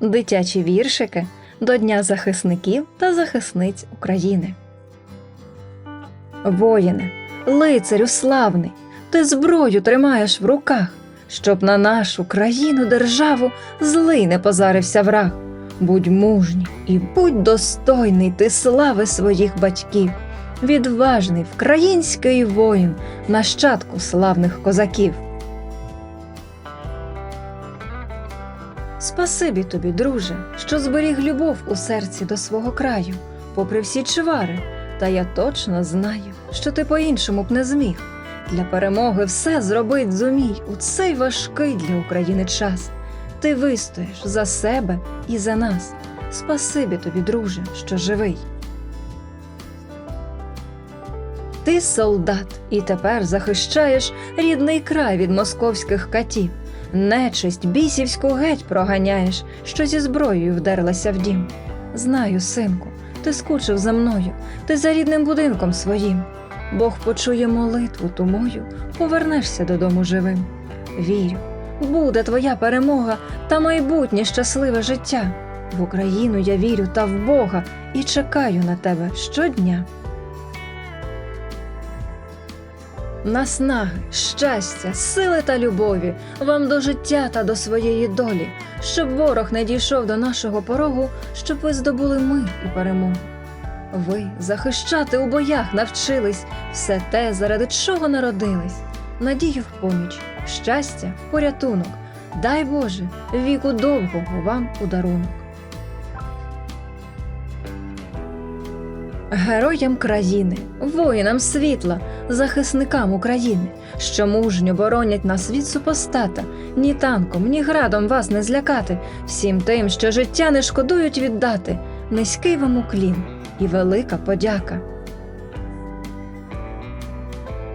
Дитячі віршики до Дня захисників та захисниць України. Воїне, лицарю славний, ти зброю тримаєш в руках, щоб на нашу країну державу злий не позарився враг. Будь мужній і будь достойний ти слави своїх батьків, відважний вкраїнський воїн, нащадку славних козаків. Спасибі тобі, друже, що зберіг любов у серці до свого краю, попри всі чвари. Та я точно знаю, що ти по-іншому б не зміг. Для перемоги все зробить зумій у цей важкий для України час. Ти вистоїш за себе і за нас. Спасибі тобі, друже, що живий. Ти солдат і тепер захищаєш рідний край від московських катів. Нечисть бісівську геть проганяєш, що зі зброєю вдерлася в дім. Знаю, синку, ти скучив за мною, ти за рідним будинком своїм. Бог почує молитву ту мою, повернешся додому живим. Вірю, буде твоя перемога та майбутнє щасливе життя. В Україну я вірю та в Бога і чекаю на тебе щодня. Наснаги, щастя, сили та любові вам до життя та до своєї долі, щоб ворог не дійшов до нашого порогу, щоб ви здобули мир і перемогу. Ви захищати у боях навчились все те, заради чого народились, надію в поміч, щастя, порятунок. Дай Боже, віку довгого вам у дарунок. Героям країни, воїнам світла, захисникам України, що мужньо боронять нас від супостата, ні танком, ні градом вас не злякати, всім тим, що життя не шкодують віддати, низький вам уклін і велика подяка.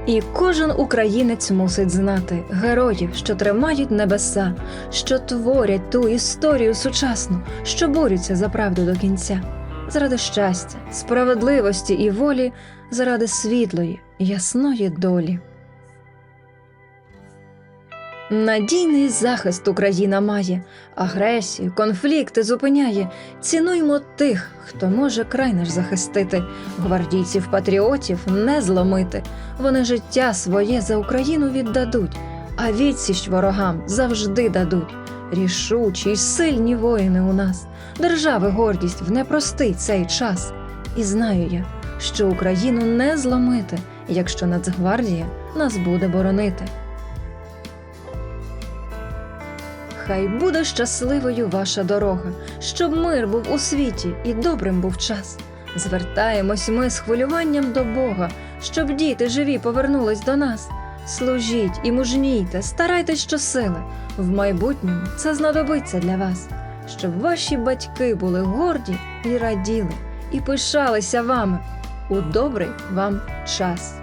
І кожен українець мусить знати героїв, що тримають небеса, що творять ту історію сучасну, що борються за правду до кінця, заради щастя, справедливості і волі, заради світлої, ясної долі. Надійний захист Україна має, агресію, конфлікти зупиняє. Цінуймо тих, хто може край наш захистити, гвардійців патріотів не зломити. Вони життя своє за Україну віддадуть, а відсіч ворогам завжди дадуть. Рішучі й сильні воїни у нас, держави гордість в непростий цей час. І знаю я, що Україну не зломити, якщо Нацгвардія нас буде боронити. Хай буде щасливою ваша дорога, щоб мир був у світі і добрим був час. Звертаємось ми з хвилюванням до Бога, щоб діти живі повернулись до нас. Служіть і мужнійте, старайтесь щосили. В майбутньому це знадобиться для вас, щоб ваші батьки були горді і раділи, і пишалися вами у добрий вам час.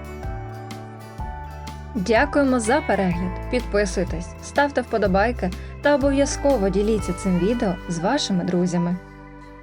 Дякуємо за перегляд. Підписуйтесь, ставте вподобайки та обов'язково діліться цим відео з вашими друзями.